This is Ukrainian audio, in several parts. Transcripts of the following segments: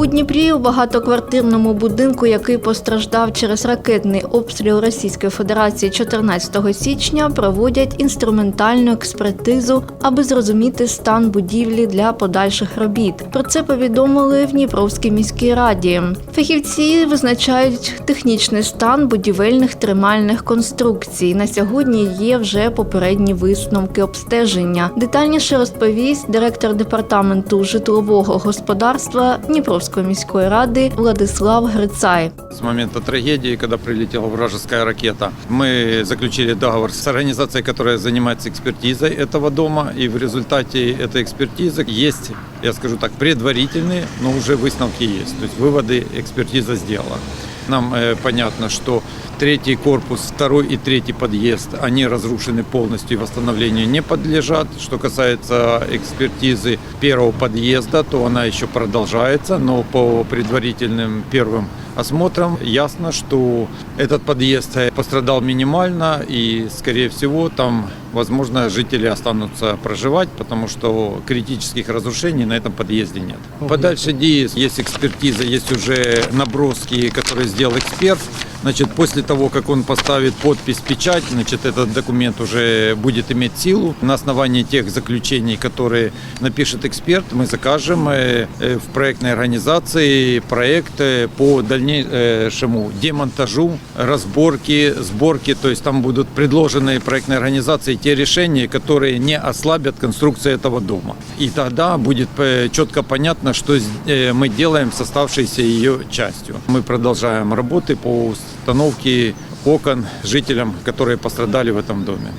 У Дніпрі у багатоквартирному будинку, який постраждав через ракетний обстріл Російської Федерації 14 січня, проводять інструментальну експертизу, аби зрозуміти стан будівлі для подальших робіт. Про це повідомили в Дніпровській міській раді. Фахівці визначають технічний стан будівельних тримальних конструкцій. На сьогодні є вже попередні висновки обстеження. Детальніше розповість директор департаменту житлового господарства Дніпровської міської ради Владислав Грицай. С момента трагедии, когда прилетела вражеская ракета, мы заключили договор с организацией, которая занимается экспертизой этого дома. И в результате этой экспертизы есть, я скажу так, предварительные, но уже выставки есть. То есть выводы экспертиза сделала. Нам э, понятно, что третий корпус, второй и третий подъезд, они разрушены полностью и восстановлению не подлежат. Что касается экспертизы первого подъезда, то она еще продолжается, но по предварительным первым осмотрам ясно, что этот подъезд э, пострадал минимально и, скорее всего, там, возможно, жители останутся проживать, потому что критических разрушений на этом подъезде нет. Подальше действ есть экспертиза, есть уже наброски, которые сделал эксперт. Значит, после того, как он поставит подпись, печать, значит, этот документ уже будет иметь силу. На основании тех заключений, которые напишет эксперт, мы закажем э, э, в проектной организации проект э, по дальнейшему демонтажу, разборке, сборке. То есть там будут предложены проектной организации те решения, которые не ослабят конструкцию этого дома. И тогда будет э, четко понятно, что э, мы делаем с оставшейся ее частью. Мы продолжаем работы по установке окон жителям, которые пострадали в этом доме.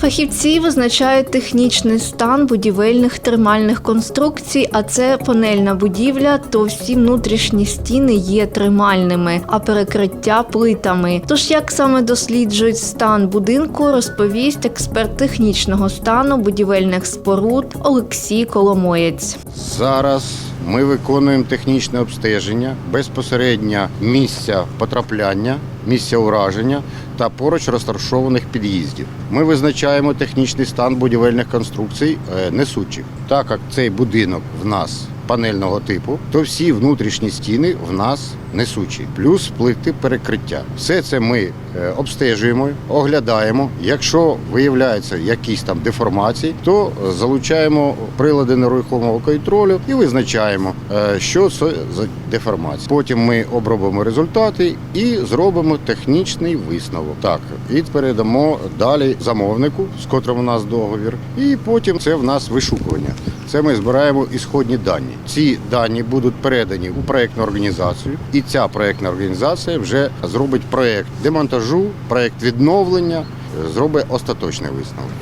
Фахівці визначають технічний стан будівельних тримальних конструкцій, а це панельна будівля, то всі внутрішні стіни є тримальними, а перекриття плитами. Тож як саме досліджують стан будинку, розповість експерт технічного стану будівельних споруд Олексій Коломоєць. Зараз ми виконуємо технічне обстеження безпосередньо місця потрапляння, місця ураження та поруч розташованих під'їздів. Ми визначаємо технічний стан будівельних конструкцій е, несучих. Так як цей будинок в нас панельного типу, то всі внутрішні стіни в нас несучі, плюс плити перекриття. Все це ми е, обстежуємо, оглядаємо. Якщо виявляються якісь там деформації, то залучаємо прилади нерухомого контролю і визначаємо, е, що це за деформація. Потім ми обробимо результати і зробимо технічний висновок. Так, і передамо далі замовнику, з котрим у нас договір. І потім це в нас вишукування. Це ми збираємо ісходні дані. Ці дані будуть передані у проєктну організацію, і ця проєктна організація вже зробить проєкт демонтажу, проєкт відновлення, е, зробить остаточний висновок.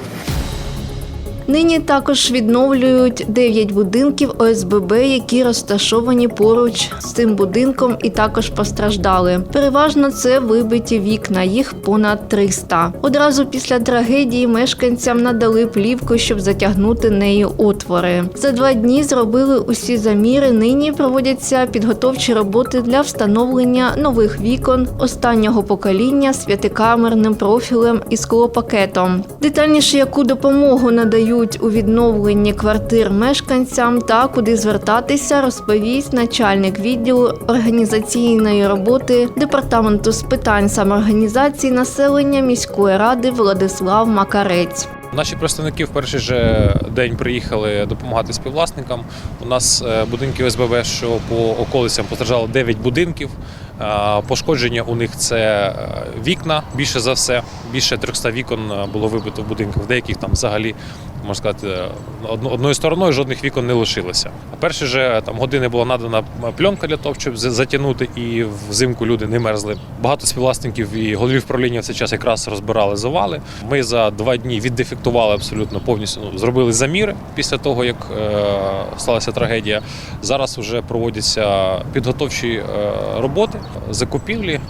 Нині також відновлюють 9 будинків ОСББ, які розташовані поруч з цим будинком і також постраждали. Переважно це вибиті вікна, їх понад 300. Одразу після трагедії мешканцям надали плівку, щоб затягнути нею отвори. За два дні зробили усі заміри. Нині проводяться підготовчі роботи для встановлення нових вікон останнього покоління з п'ятикамерним профілем і склопакетом. Детальніше, яку допомогу надають у відновленні квартир мешканцям та куди звертатися, розповість начальник відділу організаційної роботи департаменту з питань самоорганізації населення міської ради Владислав Макарець. Наші представники в перший же день приїхали допомагати співвласникам. У нас е, будинки ОСББ, що по околицям постраждало 9 будинків. Е, Пошкодження у них це е, вікна більше за все. Більше 300 вікон було вибито в будинках, в деяких там взагалі можна сказати, е, одною стороною жодних вікон не лишилося. А Перші же там години була надана пленка для того, щоб затягнути, і взимку люди не мерзли. Багато співвласників і голів правління в цей час якраз розбирали завали. Ми за два дні віддефектували абсолютно повністю. Ну, зробили заміри після того, як е, сталася трагедія. Зараз вже проводяться підготовчі е, роботи, закупівлі. Е,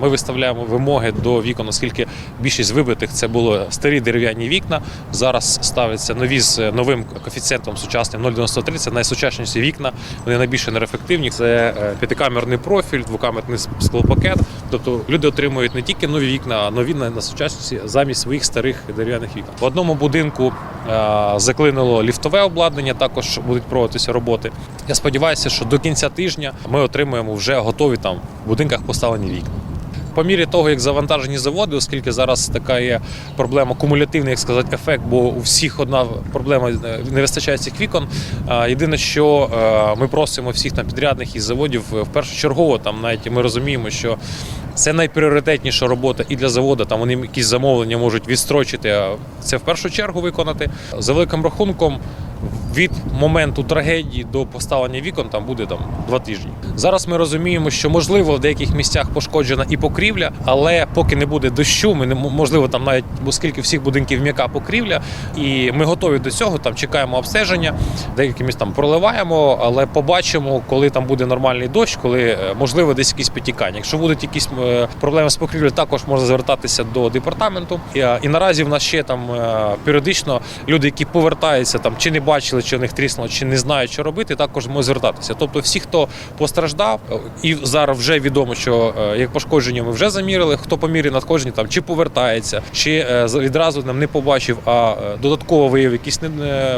ми виставляємо вимоги до вікон, оскільки більшість вибитих це були старі дерев'яні вікна. Зараз ставляться нові з новим коефіцієнтом сучасним 0,93. Це найсучасніші вікна. Вони найбільш енергоефективні. Це е, п'ятикамерний профіль, двокамерний склопакет. Тобто люди отримують не тільки нові вікна, а нові на, сучасності замість своїх старих дерев'яних вікон. В одному будинку е, заклинуло ліфтове обладнання. Також будуть проводитися роботи. Я сподіваюся, що до кінця тижня ми отримаємо вже готові там в будинках поставлені вікна. По мірі того, як завантажені заводи, оскільки зараз така є проблема, кумулятивний, як сказати, ефект, бо у всіх одна проблема е, не вистачає цих вікон. Єдине, що е, ми просимо всіх там підрядних із заводів е, в першочергово, там навіть ми розуміємо, що це найпріоритетніша робота і для заводу. Там вони якісь замовлення можуть відстрочити. Це в першу чергу виконати за великим рахунком. Від моменту трагедії до поставлення вікон там буде там два тижні. Зараз ми розуміємо, що можливо в деяких місцях пошкоджена і покрівля, але поки не буде дощу, ми не можливо там навіть оскільки всіх будинків м'яка покрівля, і ми готові до цього. Там чекаємо обстеження, деякі місць там проливаємо, але побачимо, коли там буде нормальний дощ, коли е, можливо десь якісь підтікання. Якщо будуть якісь е, проблеми з покрівлею, також можна звертатися до департаменту. І, е, наразі в нас ще там періодично люди, які повертаються там, чи не бачили, чи в них тріснуло, чи не знають, що робити, також можуть звертатися. Тобто, всі, хто постраждав, і зараз вже відомо, що е, як пошкодження ми вже замірили. Хто по мірі надходження там чи повертається, чи е, відразу нам не побачив, а е, додатково виявив якісь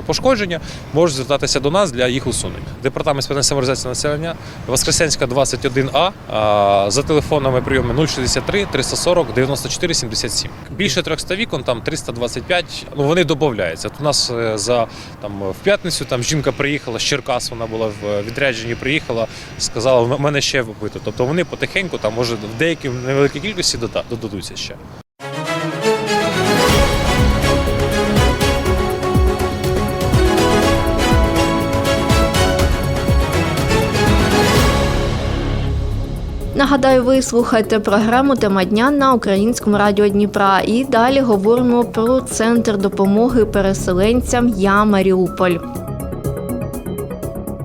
пошкодження, можуть звертатися до нас для їх усунення. Департамент питань самореалізації населення Воскресенська 21А а, за телефонами прийому 063 340 94 77. Більше 300 вікон, там 325, ну вони додаються. У нас за там в п'ятницю там жінка приїхала з Черкас, вона була в відрядженні, приїхала, сказала, в мене ще вбито. Тобто вони потихеньку, там може в деякій невеликій кількості додадуться ще. Нагадаю, ви слухаєте програму Тема дня на українському радіо Дніпра. І далі говоримо про центр допомоги переселенцям Я Маріуполь.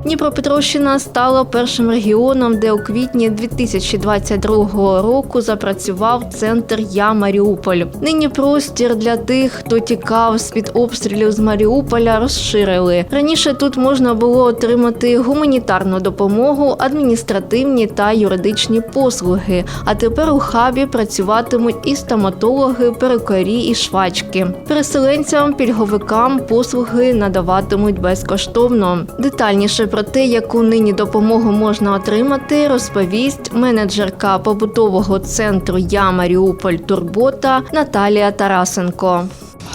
Дніпропетровщина стала першим регіоном, де у квітні 2022 року запрацював центр Я Маріуполь. Нині простір для тих, хто тікав з під обстрілів з Маріуполя, розширили. Раніше тут можна було отримати гуманітарну допомогу, адміністративні та юридичні послуги. А тепер у хабі працюватимуть і стоматологи, перукарі і швачки. Переселенцям, пільговикам послуги надаватимуть безкоштовно. Детальніше про те, яку нині допомогу можна отримати, розповість менеджерка побутового центру Я Маріуполь Турбота Наталія Тарасенко.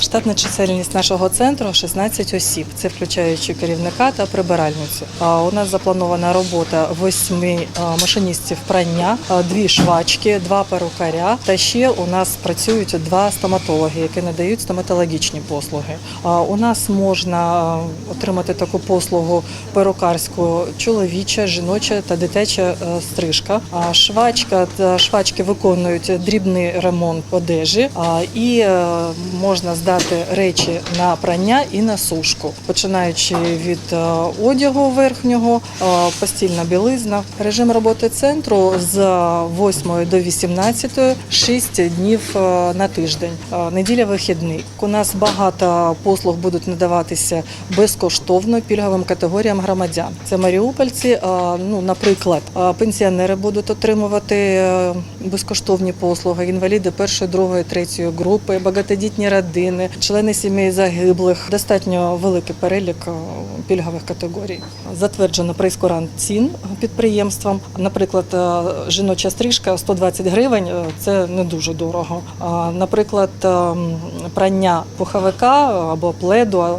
Штатна чисельність нашого центру 16 осіб. Це включаючи керівника та прибиральницю. А у нас запланована робота восьми машиністів прання, дві швачки, два перукаря. Та ще у нас працюють два стоматологи, які надають стоматологічні послуги. У нас можна отримати таку послугу перукарську чоловіча, жіноча та дитяча стрижка. Швачка та швачки виконують дрібний ремонт одежі і е, можна здати речі на прання і на сушку, починаючи від е, одягу верхнього, е, постільна білизна. Режим роботи центру з 8 до 18, 6 днів е, на тиждень. Неділя вихідний. У нас багато послуг будуть надаватися безкоштовно пільговим категоріям громадян. Це маріупольці, ну, наприклад, пенсіонери будуть отримувати безкоштовні послуги, інваліди першої, другої, третьої групи, багатодітні родини, члени сімей загиблих. Достатньо великий перелік е, пільгових категорій. Затверджено прейскурант цін підприємствам. Наприклад, е, жіноча стрижка 120 гривень е, це не дуже дорого. Наприклад, прання пуховика або пледу,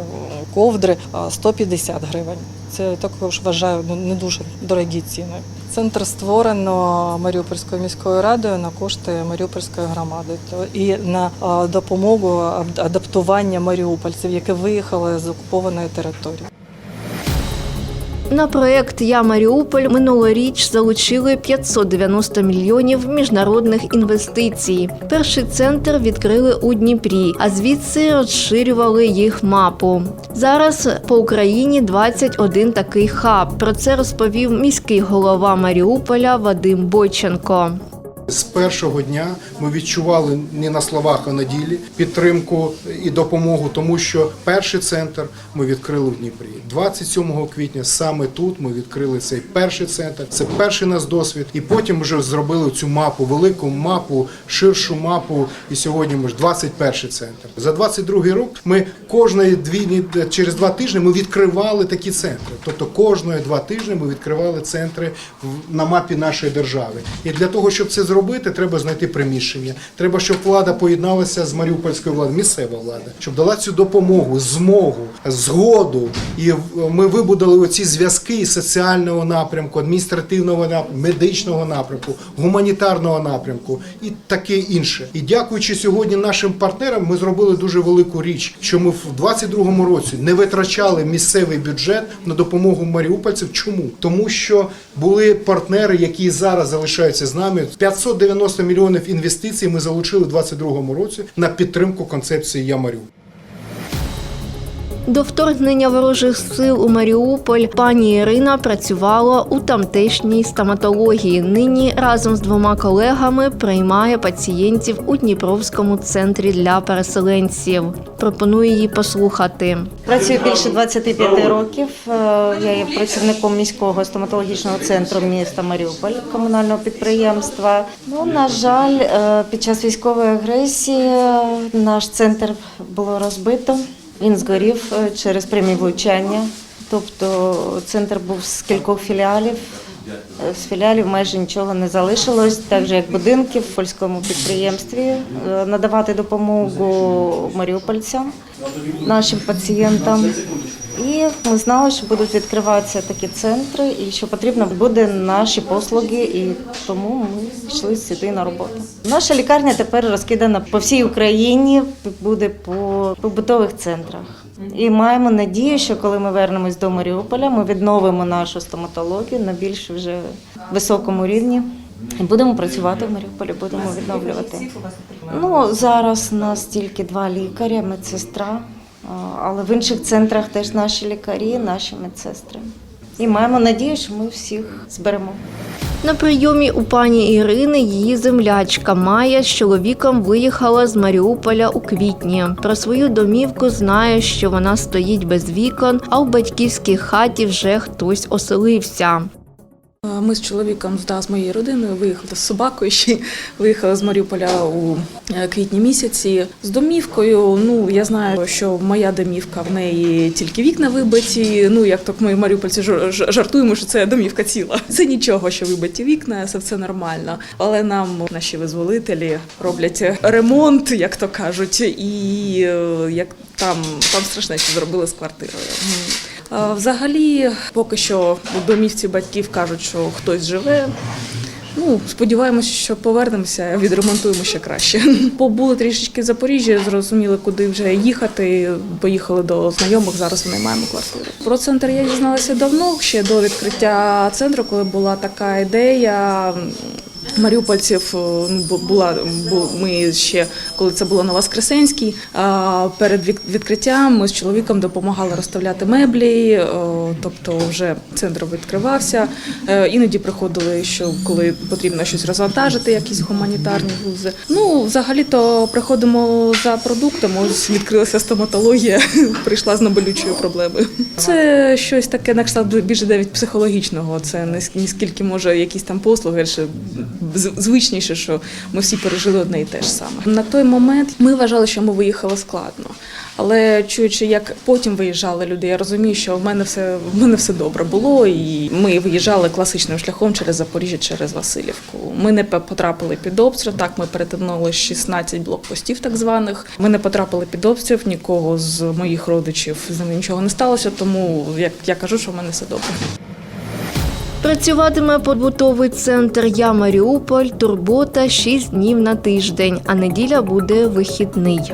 ковдри а, 150 гривень. Це також вважаю ну, не дуже дорогі ціни. Центр створено Маріупольською міською радою на кошти Маріупольської громади і на допомогу ад- адаптування маріупольців, які виїхали з окупованої території. На проект Я Маріуполь минулоріч залучили 590 мільйонів міжнародних інвестицій. Перший центр відкрили у Дніпрі, а звідси розширювали їх мапу. Зараз по Україні 21 такий хаб. Про це розповів міський голова Маріуполя Вадим Бойченко. З першого дня ми відчували не на словах, а на ділі підтримку і допомогу, тому що перший центр ми відкрили в Дніпрі. 27 квітня саме тут ми відкрили цей перший центр. Це перший наш досвід. І потім вже зробили цю мапу, велику мапу, ширшу мапу. І сьогодні ми ж 21 центр. За 22 рік ми кожної дві через два тижні ми відкривали такі центри. Тобто кожної два тижні ми відкривали центри на мапі нашої держави. І для того, щоб це зробити, треба знайти приміщення. Треба, щоб влада поєдналася з маріупольською владою, місцева влада, щоб дала цю допомогу, змогу, згоду. І ми вибудували оці зв'язки соціального напрямку, адміністративного напрямку, медичного напрямку, гуманітарного напрямку і таке інше. І дякуючи сьогодні нашим партнерам, ми зробили дуже велику річ, що ми в 22-му році не витрачали місцевий бюджет на допомогу маріупольців. Чому? Тому що були партнери, які зараз залишаються з нами. 590 мільйонів інвестицій ми залучили у 22-му році на підтримку концепції Я Маріуполь. До вторгнення ворожих сил у Маріуполь пані Ірина працювала у тамтешній стоматології. Нині разом з двома колегами приймає пацієнтів у Дніпровському центрі для переселенців. Пропоную її послухати. Працюю більше 25 років. Е, Я є працівником міського стоматологічного центру міста Маріуполь комунального підприємства. Ну на жаль, е, під час військової агресії е, наш центр було розбито. Він згорів е, через прямі влучання. Тобто центр був з кількох філіалів. Е, З філіалів майже нічого не залишилось, так же як будинки в польському підприємстві е, надавати допомогу маріупольцям, нашим пацієнтам. І ми знали, що будуть відкриватися такі центри, і що потрібно буде наші послуги, і тому ми йшли сюди на роботу. Наша лікарня тепер розкидана по всій Україні, буде по побутових центрах. І маємо надію, що коли ми вернемось до Маріуполя, ми відновимо нашу стоматологію на більш вже високому рівні. І будемо працювати в Маріуполі, будемо відновлювати. Ну зараз у нас тільки два лікаря, медсестра, але в інших центрах теж наші лікарі, наші медсестри. І маємо надію, що ми всіх зберемо. На прийомі у пані Ірини її землячка Майя з чоловіком виїхала з Маріуполя у квітні. Про свою домівку знає, що вона стоїть без вікон, а в батьківській хаті вже хтось оселився. Ми з чоловіком да, з моєю родиною виїхали з собакою. Ще виїхали з Маріуполя у е, квітні місяці. З домівкою. Ну я знаю, що моя домівка в неї тільки вікна вибиті. Ну як так ми маріупольці жар- жар- жартуємо, що це домівка ціла. Це нічого, що вибиті вікна, це все нормально. Але нам наші визволителі роблять ремонт, як то кажуть, і е, як там, там страшне, що зробили з квартирою. Взагалі, поки що у домівці батьків кажуть, що хтось живе. Ну, сподіваємося, що повернемося, відремонтуємо ще краще. Побули трішечки в Запоріжжі, зрозуміли, куди вже їхати. Поїхали до знайомих. Зараз винаймаємо квартиру. Про центр я дізналася давно, ще до відкриття центру, коли була така ідея. Маріупольців е, ну, була ми ще коли це було на Воскресенській. Перед відкриттям ми з чоловіком допомагали розставляти меблі, е, тобто вже центр відкривався. Е, Іноді приходили, що коли потрібно щось розвантажити, якісь гуманітарні вузи. Ну, взагалі-то приходимо за продуктом. Ось відкрилася стоматологія, прийшла з наболючою проблемою. Це щось таке на кшталт більше навіть психологічного. Це не ск- скільки може якісь там послуги, звичніше, що ми всі пережили одне і те ж саме. На той момент ми вважали, що ми виїхали складно. Але чуючи, як потім виїжджали люди, я розумію, що в мене все в мене все добре було, і ми виїжджали класичним шляхом через Запоріжжя, через Васильівку. Ми не потрапили під обстріл. Так, ми перетнули 16 блокпостів, так званих. Ми не потрапили під обстріл. Нікого з моїх родичів з ними нічого не сталося. Тому як я кажу, що в мене все добре. Працюватиме побутовий центр Я Маріуполь, турбота 6 днів на тиждень, а неділя буде вихідний.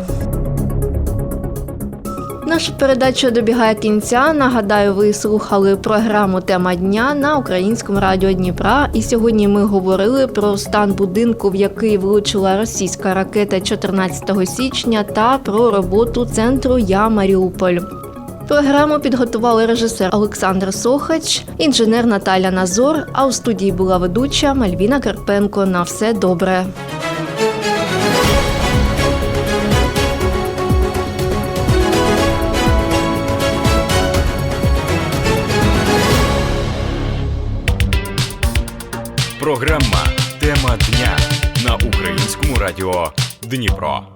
Наша передача добігає кінця. Нагадаю, ви слухали програму Тема дня на українському радіо Дніпра. І сьогодні ми говорили про стан будинку, в який влучила російська ракета 14 січня, та про роботу центру Я Маріуполь. Програму підготували режисер Олександр Сохач, інженер Наталя Назор. А у студії була ведуча Мальвіна Карпенко. На все добре. Програма Тема дня на українському радіо Дніпро.